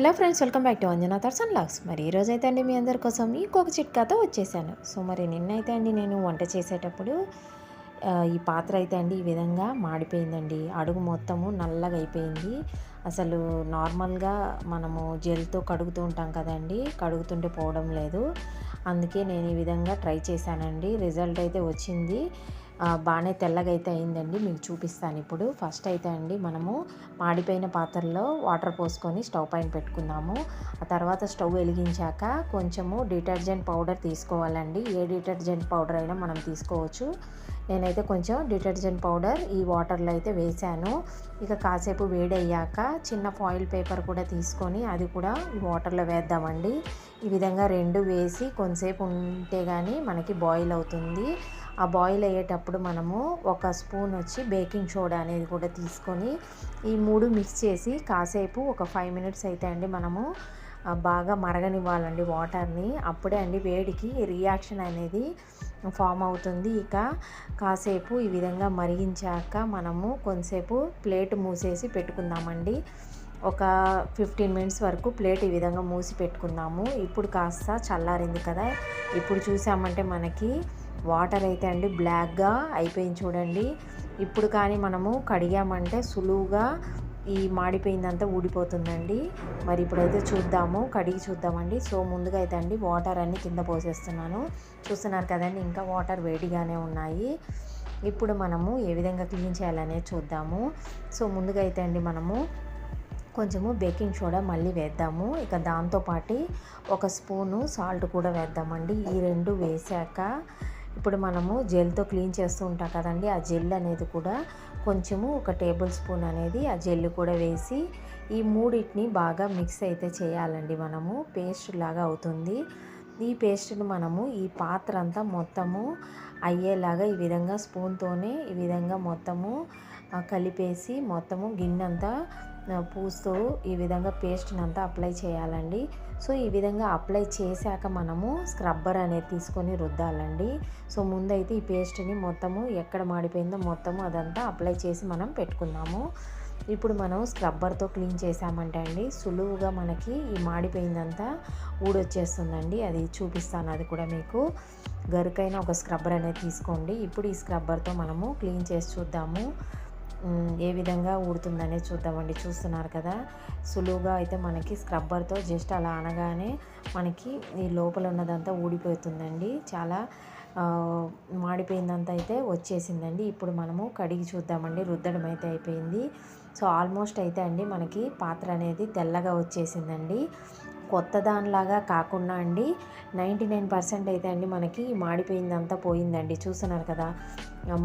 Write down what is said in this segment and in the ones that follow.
Hello friends welcome back to Anjana తర్సన్ logs మరి ఈరోజు అయితే అండి మీ అందరి కోసం ఇంకొక చిట్కాతో వచ్చేసాను. సో మరి నిన్నైతే అండి నేను వంట చేసేటప్పుడు ఈ పాత్ర అయితే అండి ఈ విధంగా మాడిపోయిందండి. అడుగు మొత్తము నల్లగా అయిపోయింది. అసలు నార్మల్గా మనము జెల్తో కడుగుతూ ఉంటాం కదండి కడుగుతుంటే పోవడం లేదు. అందుకే నేను ఈ విధంగా ట్రై చేశానండి. రిజల్ట్ అయితే వచ్చింది. బాగానే తెల్లగా అయితే అయిందండి. మీకు చూపిస్తాను ఇప్పుడు. ఫస్ట్ అయితే అండి మనము మాడిపోయిన పాత్రలో వాటర్ పోసుకొని స్టవ్ పైన పెట్టుకుందాము. ఆ తర్వాత స్టవ్ వెలిగించాక కొంచెము డిటర్జెంట్ పౌడర్ తీసుకోవాలండి. ఏ డిటర్జెంట్ పౌడర్ అయినా మనం తీసుకోవచ్చు. నేనైతే కొంచెం డిటర్జెంట్ పౌడర్ ఈ వాటర్లో అయితే వేసాను. ఇక కాసేపు వేడయ్యాక చిన్న ఫాయిల్ పేపర్ కూడా తీసుకొని అది కూడా ఈ వాటర్లో వేద్దామండి. ఈ విధంగా రెండు వేసి కొంతసేపు ఉంటే కానీ మనకి బాయిల్ అవుతుంది. ఆ బాయిల్ అయ్యేటప్పుడు మనము ఒక స్పూన్ వచ్చి బేకింగ్ సోడా అనేది కూడా తీసుకొని ఈ మూడు మిక్స్ చేసి కాసేపు ఒక ఫైవ్ మినిట్స్ అయితే అండి మనము బాగా మరగనివ్వాలండి వాటర్ని అప్పుడే అండి వేడికి రియాక్షన్ అనేది ఫామ్ అవుతుంది. ఇక కాసేపు ఈ విధంగా మరిగించాక మనము కొంతసేపు ప్లేట్ మూసేసి పెట్టుకుందామండి. ఒక ఫిఫ్టీన్ మినిట్స్ వరకు ప్లేట్ ఈ విధంగా మూసి పెట్టుకుందాము. ఇప్పుడు కాస్త చల్లారింది కదా. ఇప్పుడు చూసామంటే మనకి వాటర్ అయితే అండి బ్లాక్గా అయిపోయింది చూడండి. ఇప్పుడు కానీ మనము కడిగామంటే సులువుగా ఈ మాడిపోయిందంతా ఊడిపోతుందండి. మరి ఇప్పుడైతే చూద్దాము కడిగి చూద్దామండి. సో ముందుగా అయితే అండి వాటర్ అన్ని కింద పోసేస్తున్నాను. చూస్తున్నారు కదండి ఇంకా వాటర్ వేడిగానే ఉన్నాయి. ఇప్పుడు మనము ఏ విధంగా క్లీన్ చేయాలనేది చూద్దాము. సో ముందుగా అయితే అండి మనము కొంచెము బేకింగ్ సోడా మళ్ళీ వేద్దాము. ఇక దాంతోపాటు ఒక స్పూను సాల్ట్ కూడా వేద్దామండి. ఈ రెండు వేసాక ఇప్పుడు మనము జెల్తో క్లీన్ చేస్తూ ఉంటాం కదండి ఆ జెల్ అనేది కూడా కొంచెము ఒక టేబుల్ స్పూన్ అనేది ఆ జెల్ కూడా వేసి ఈ మూడింటిని బాగా మిక్స్ అయితే చేయాలండి మనము పేస్ట్ లాగా అవుతుంది. ఈ పేస్ట్ని మనము ఈ పాత్ర అంతా మొత్తము అయ్యేలాగా ఈ విధంగా స్పూన్తోనే ఈ విధంగా మొత్తము కలిపేసి మొత్తము గిన్నెంతా పూస్తూ ఈ విధంగా పేస్ట్ని అంతా అప్లై చేయాలండి. సో ఈ విధంగా అప్లై చేశాక మనము స్క్రబ్బర్ అనేది తీసుకొని రుద్దాలండి. సో ముందైతే ఈ పేస్ట్ని మొత్తము ఎక్కడ మాడిపోయిందో మొత్తము అదంతా అప్లై చేసి మనం పెట్టుకుందాము. ఇప్పుడు మనం స్క్రబ్బర్తో క్లీన్ చేసామంటే అండి సులువుగా మనకి ఈ మాడిపోయిందంతా ఊడొచ్చేస్తుందండి. అది చూపిస్తాను అది కూడా మీకు. గరుకైన ఒక స్క్రబ్బర్ అనేది తీసుకోండి. ఇప్పుడు ఈ స్క్రబ్బర్తో మనము క్లీన్ చేసి చూద్దాము. ఏ విధంగా ఊడుతుందనే చూద్దామండి. చూస్తున్నారు కదా సులువుగా అయితే మనకి స్క్రబ్బర్తో జస్ట్ అలా అనగానే మనకి ఈ లోపల ఉన్నదంతా ఊడిపోతుందండి. చాలా మాడిపోయిందంతా అయితే వచ్చేసిందండి. ఇప్పుడు మనము కడిగి చూద్దామండి. రుద్దడం అయితే అయిపోయింది. సో ఆల్మోస్ట్ అయితే అండి మనకి పాత్ర అనేది తెల్లగా వచ్చేసిందండి. కొత్త దానిలాగా కాకుండా అండి నైంటీ నైన్ పర్సెంట్ అయితే అండి మనకి మాడిపోయిందంతా పోయిందండి. చూస్తున్నారు కదా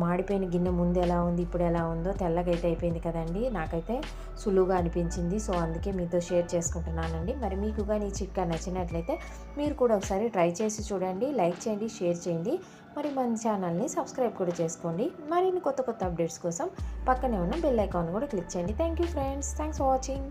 మాడిపోయిన గిన్నె ముందు ఎలా ఉంది ఇప్పుడు ఎలా ఉందో తెల్లగా అయితే అయిపోయింది కదండి. నాకైతే సులువుగా అనిపించింది. సో అందుకే మీతో షేర్ చేసుకుంటున్నానండి. మరి మీకు కానీ ఈ చిట్కా నచ్చినట్లయితే మీరు కూడా ఒకసారి ట్రై చేసి చూడండి లైక్ చేయండి షేర్ చేయండి. మరి మన ఛానల్ని సబ్స్క్రైబ్ కూడా చేసుకోండి. మరిన్ని కొత్త కొత్త అప్డేట్స్ కోసం పక్కనే ఉన్న బెల్ ఐకాన్ కూడా క్లిక్ చేయండి. Thank you friends. Thanks for watching.